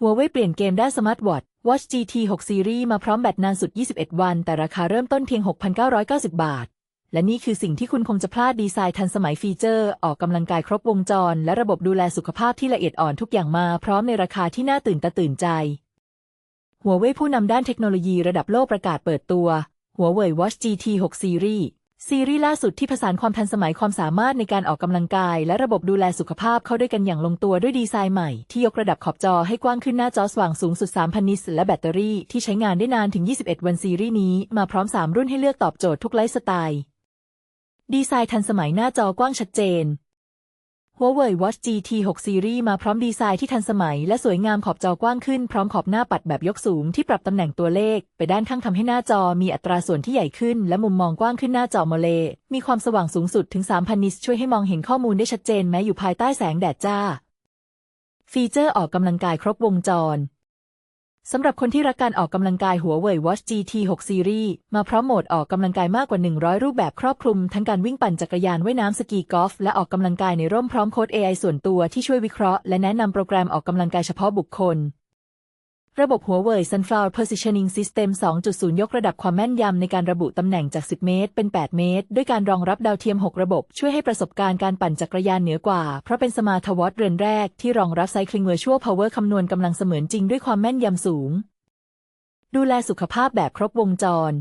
หัวเว่ยเปลี่ยนเกมได้สมาร์ทวอท Watch GT 6 Series มาพร้อมแบตนานสุด 21 วัน แต่ราคาเริ่มต้นเพียง 6,990 บาท และนี่คือสิ่งที่คุณคงจะพลาดดีไซน์ทันสมัยฟีเจอร์ ออกกำลังกายครบวงจร และระบบดูแลสุขภาพที่ละเอียดอ่อนทุกอย่างมาพร้อมในราคาที่น่าตื่นตาตื่นใจ หัวเว่ยผู้นำด้านเทคโนโลยีระดับโลกประกาศเปิดตัวหัวเว่ย Watch GT 6 Series ซีรีส์ล่าสุดที่ผสานความทันสมัยความสามารถในการออกกำลังกาย และระบบดูแลสุขภาพเข้าด้วยกันอย่างลงตัวด้วยดีไซน์ใหม่ ที่ยกระดับขอบจอให้กว้างขึ้นหน้าจอสว่างสูงสุด 3,000 นิตส์และแบตเตอรี่ที่ใช้งานได้นานถึง 21 วันซีรีส์นี้มาพร้อม 3 รุ่นให้เลือกตอบโจทย์ทุกไลฟ์สไตล์ ดีไซน์ทันสมัยหน้าจอกว้างชัดเจน Huawei Watch GT 6 Series มาพร้อมดีไซน์ที่ทันสมัย และสวยงามขอบจอกว้างขึ้น พร้อมขอบหน้าปัดแบบยกสูงที่ปรับตำแหน่งตัวเลข ไปด้านข้างทำให้หน้าจอมีอัตราส่วนที่ใหญ่ขึ้น และมุมมองกว้างขึ้นหน้าจอโมเล มีความสว่างสูงสุดถึง 3,000 นิตช่วยให้มองเห็นข้อมูลได้ชัดเจนแม้อยู่ภายใต้แสงแดดจ้า ฟีเจอร์ออกกำลังกายครบวงจร สำหรับคนที่รักการออกกำลังกายหัวเว่ย Watch GT 6 Series มาพร้อมโหมดออกกำลังกายมากกว่า 100 รูปแบบครอบคลุม ทั้งการวิ่งปั่นจักรยานว่ายน้ำสกีกอล์ฟและออกกำลังกายในร่มพร้อมโค้ด AI ส่วนตัวที่ช่วยวิเคราะห์และแนะนำโปรแกรมออกกำลังกายเฉพาะบุคคล ระบบหัวเว่ย Sunflower Positioning System 2.0 ยกระดับความแม่นยำในการระบุตำแหน่งจาก 10 เมตร เป็น 8 เมตร ด้วยการรองรับดาวเทียม 6 ระบบ ช่วยให้ประสบการณ์การปั่นจักรยานเหนือกว่า เพราะเป็นสมาร์ทวอทเรือนแรกที่รองรับไซคลิงเวอร์ชวลพาวเวอร์คำนวณกำลังเสมือนจริงด้วยความแม่นยำสูง ดูแลสุขภาพแบบครบวงจร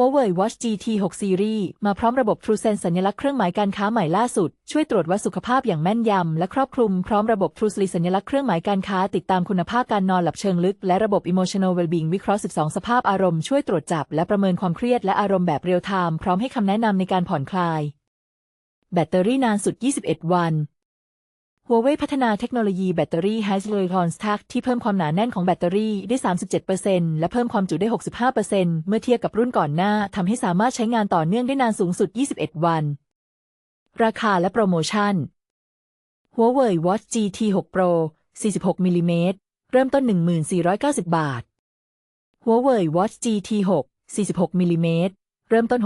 Huawei Watch GT 6 Series มาพร้อมระบบ TrueSense สัญลักษณ์เครื่องหมายการค้าใหม่ล่าสุด ช่วยตรวจวัดสุขภาพอย่างแม่นยำ และครอบคลุมพร้อมระบบ TrueSleep สัญลักษณ์เครื่องหมายการค้า ติดตามคุณภาพการนอนหลับเชิงลึก และระบบ Emotional Wellbeing วิเคราะห์ 12 สภาพอารมณ์ช่วยตรวจจับ และประเมินความเครียดและอารมณ์แบบเรียลไทม์พร้อมให้คำแนะนำในการผ่อนคลาย แบตเตอรี่นานสุด 21 วัน หัวเว่ยพัฒนาเทคโนโลยีแบตเตอรี่ High Silicon Stack ที่เพิ่มความหนาแน่นของแบตเตอรี่ได้ 37%และเพิ่มความจุได้ 65%เมื่อเทียบกับรุ่นก่อนหน้าทำให้สามารถใช้งานต่อเนื่องได้นานสูงสุด 21 วัน ราคาและโปรโมชั่น Huawei Watch GT 6 Pro 46มิลลิเมตรเริ่มต้น 1490 บาท Huawei Watch GT 6 46มิลลิเมตรเริ่มต้น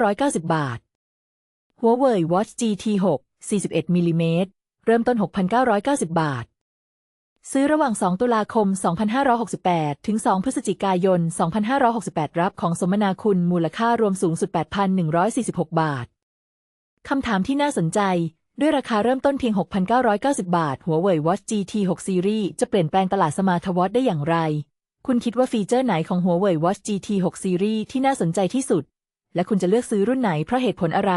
6,990 บาท Huawei Watch GT 6 41มิลิเมตร เริ่มต้น 6,990 บาท ซื้อระหว่าง 2 ตุลาคม 2568 ถึง 2 พฤศจิกายน 2568 รับของสมนาคุณมูลค่ารวมสูงสุด 8,146 บาท คำถามที่น่าสนใจ ด้วยราคาเริ่มต้นเพียง 6,990 บาท Huawei Watch GT 6 Series จะเปลี่ยนแปลงตลาดสมาร์ทวอทได้อย่างไร คุณคิดว่าฟีเจอร์ไหนของ Huawei Watch GT 6 Series ที่น่าสนใจที่สุด และคุณจะเลือกซื้อรุ่นไหนเพราะเหตุผลอะไร